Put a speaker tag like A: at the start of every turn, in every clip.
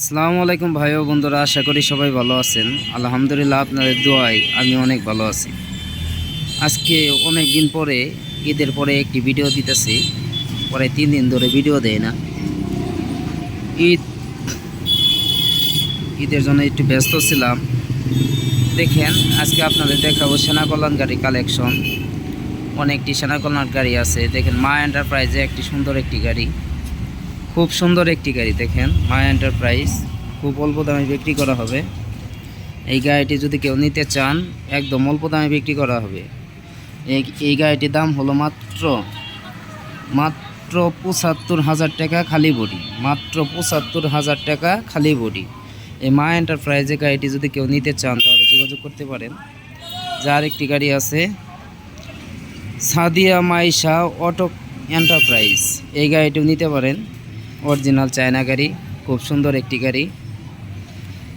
A: আসসালামু আলাইকুম ভাই ও বন্ধুরা, আশা করি সবাই ভালো আছেন। আলহামদুলিল্লাহ আপনাদের দোয়ায় আমি অনেক ভালো আছি। আজকে অনেক দিন পরে, ঈদের পরে একটি ভিডিও দিতেছি। পরে তিন দিন ধরে ভিডিও দেয় না। ঈদ, ঈদের জন্য একটু ব্যস্ত ছিলাম। দেখেন, আজকে আপনাদের দেখাবো সেনা কল্যাণ গাড়ি কালেকশন অনেকটি সেনা কল্যাণ গাড়ি আছে। দেখেন, মা এন্টারপ্রাইজে একটি সুন্দর একটি গাড়ি। খুব সুন্দর একটি গাড়ি, দেখেন। মা এন্টারপ্রাইজ খুব অল্প দামে বিক্রি করা হবে। এই গাড়িটি যদি কেউ নিতে চান, একদম অল্প দামে বিক্রি করা হবে। এই এই গাড়িটির দাম হলো মাত্র মাত্র পঁচাত্তর হাজার টাকা খালি বডি। মাত্র পঁচাত্তর হাজার টাকা খালি বডি। এই মা এন্টারপ্রাইজে গাড়িটি যদি কেউ নিতে চান, তাহলে যোগাযোগ করতে পারেন। যার একটি গাড়ি আছে, সাদিয়া মাইশা অটো এন্টারপ্রাইজ। এই গাড়িটিও নিতে পারেন। অরিজিনাল চায়না গাড়ি, খুব সুন্দর একটি গাড়ি।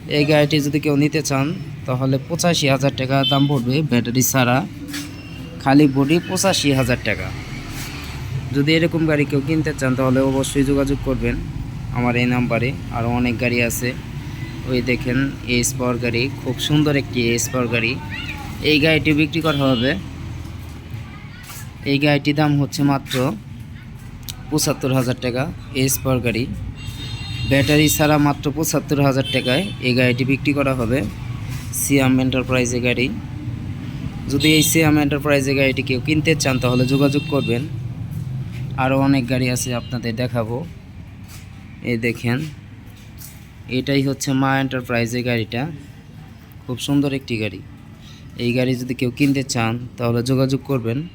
A: এই গাড়িটি যদি কেউ নিতে চান, তাহলে পঁচাশি হাজার টাকা দাম পড়বে ব্যাটারি ছাড়া। খালি বডি পঁচাশি হাজার টাকা। যদি এরকম গাড়ি কেউ কিনতে চান, তাহলে অবশ্যই যোগাযোগ করবেন আমার এই নাম্বারে। আরও অনেক গাড়ি আছে। ওই দেখেন, এস পাওয়ার গাড়ি, খুব সুন্দর একটি এস পাওয়ার গাড়ি। এই গাড়িটি বিক্রি করা হবে। এই গাড়িটির দাম হচ্ছে মাত্র পঁচাত্তর হাজার টাকা এস পাওয়ার গাড়ি। ব্যাটারি ছাড়া মাত্র পঁচাত্তর হাজার টাকায় এই গাড়িটি বিক্রি করা হবে সিয়াম এন্টারপ্রাইজে গাড়ি। যদি এই সিয়াম এন্টারপ্রাইজে গাড়িটি কেউ কিনতে চান, তাহলে যোগাযোগ করবেন। আরও অনেক গাড়ি আছে আপনাদের দেখাবো। এই দেখেন, এটাই হচ্ছে মা এন্টারপ্রাইজের গাড়িটা। খুব সুন্দর একটি গাড়ি। এই গাড়ি যদি কেউ কিনতে চান, তাহলে যোগাযোগ করবেন।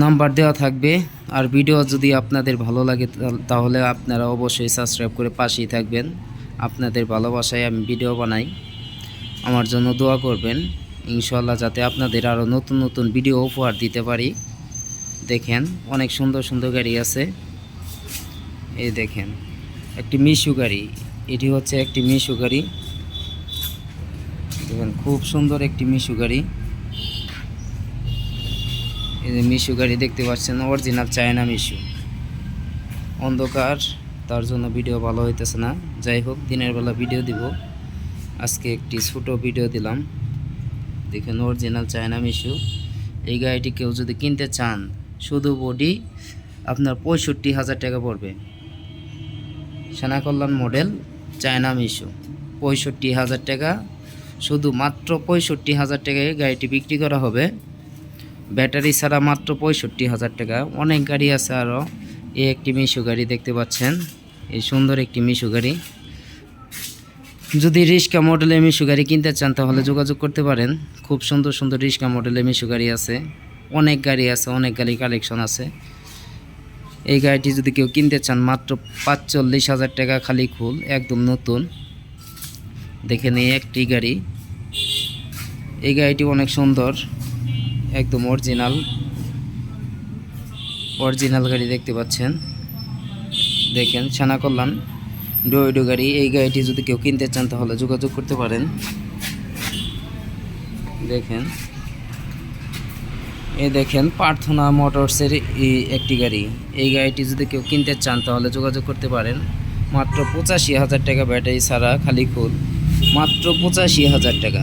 A: নাম্বার দেওয়া থাকবে। আর ভিডিও যদি আপনাদের ভালো লাগে, তাহলে আপনারা অবশ্যই সাবস্ক্রাইব করে পাশেই থাকবেন। আপনাদের ভালোবাসায় আমি ভিডিও বানাই। আমার জন্য দোয়া করবেন। ইনশাল্লাহ যাতে আপনাদের আরও নতুন নতুন ভিডিও উপহার দিতে পারি। দেখেন, অনেক সুন্দর সুন্দর গাড়ি আছে। এই দেখেন, একটি মিশু গাড়ি। এটি হচ্ছে একটি মিশু গাড়ি। দেখেন, খুব সুন্দর একটি মিশু গাড়ি। মিশু গাড়ি দেখতে পাচ্ছেন অরিজিনাল চায়না মিশু অন্ধকার, তার জন্য ভিডিও ভালো হইতেছে না। যাই হোক, দিনের বেলা ভিডিও দিব। আজকে একটি ছোট ভিডিও দিলাম। দেখেন অরিজিনাল চায়না মিশু এই গাড়িটি কেউ যদি কিনতে চান, শুধু বডি আপনার পঁয়ষট্টি হাজার টাকা পড়বে। সেনা কল্যাণ মডেল চায়না মিশু পঁয়ষট্টি হাজার টাকা শুধু মাত্র পঁয়ষট্টি হাজার টাকায় গাড়িটি বিক্রি করা হবে। ব্যাটারি ছাড়া মাত্র পঁয়ষট্টি হাজার টাকা। অনেক গাড়ি আছে আরও এই একটি মিশু গাড়ি দেখতে পাচ্ছেন। এই সুন্দর একটি মিশু গাড়ি। যদি রিস্কা মডেলের মিশু গাড়ি কিনতে চান, তাহলে যোগাযোগ করতে পারেন। খুব সুন্দর সুন্দর রিস্কা মডেলের মিশু গাড়ি আছে। অনেক গাড়ি আছে, অনেক গাড়ি কালেকশন আছে। এই গাড়িটি যদি কেউ কিনতে চান, মাত্র পাঁচচল্লিশ হাজার টাকা খালি খুল, একদম নতুন। দেখেন এই একটি গাড়ি। এই গাড়িটি অনেক সুন্দর। একদম অরিজিনাল অরিজিনাল গাড়ি দেখতে পাচ্ছেন। দেখেন, ছানা কল্যাণ, ডোয়েডো গাড়ি। এই গাড়িটি যদি কেউ কিনতে চান, তাহলে যোগাযোগ করতে পারেন। দেখেন। এ দেখেন প্রার্থনা মোটরসের একটি গাড়ি। এই গাড়িটি যদি কেউ কিনতে চান, তাহলে যোগাযোগ করতে পারেন। মাত্র পঁচাশি হাজার টাকা ব্যাটারি ছাড়া, খালি ফুল মাত্র পঁচাশি হাজার টাকা।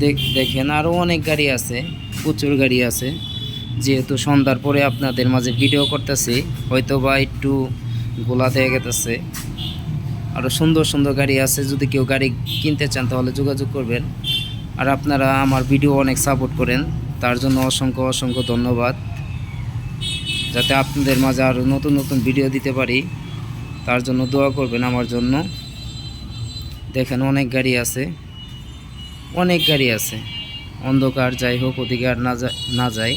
A: দেখেন আরও অনেক গাড়ি আছে, প্রচুর গাড়ি আছে। যেহেতু সন্ধ্যার পরে আপনাদের মাঝে ভিডিও করতেছি হয়তো বা একটু গোলা হয়ে গেতেছে। আরও সুন্দর সুন্দর গাড়ি আছে, যদি কেউ গাড়ি কিনতে চান তাহলে যোগাযোগ করবেন। আর আপনারা আমার ভিডিও অনেক সাপোর্ট করেন, তার জন্য অসংখ্য অসংখ্য ধন্যবাদ। যাতে আপনাদের মাঝে আরও নতুন নতুন ভিডিও দিতে পারি, তার জন্য দোয়া করবেন আমার জন্য। দেখেন অনেক গাড়ি আছে। অনেক গাড়ি আছে। অন্ধকার, যাই হোক, অধিকার না যায়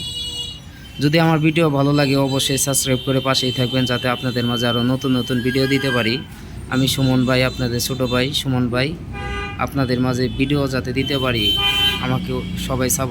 A: যদি আমার ভিডিও ভালো লাগে, অবশ্যই সাবস্ক্রাইব করে পাশেই থাকবেন, যাতে আপনাদের মাঝে আরও নতুন নতুন ভিডিও দিতে পারি। আমি সুমন ভাই, আপনাদের ছোট ভাই সুমন ভাই। আপনাদের মাঝে ভিডিও যাতে দিতে পারি আমাকে সবাই সাপোর্ট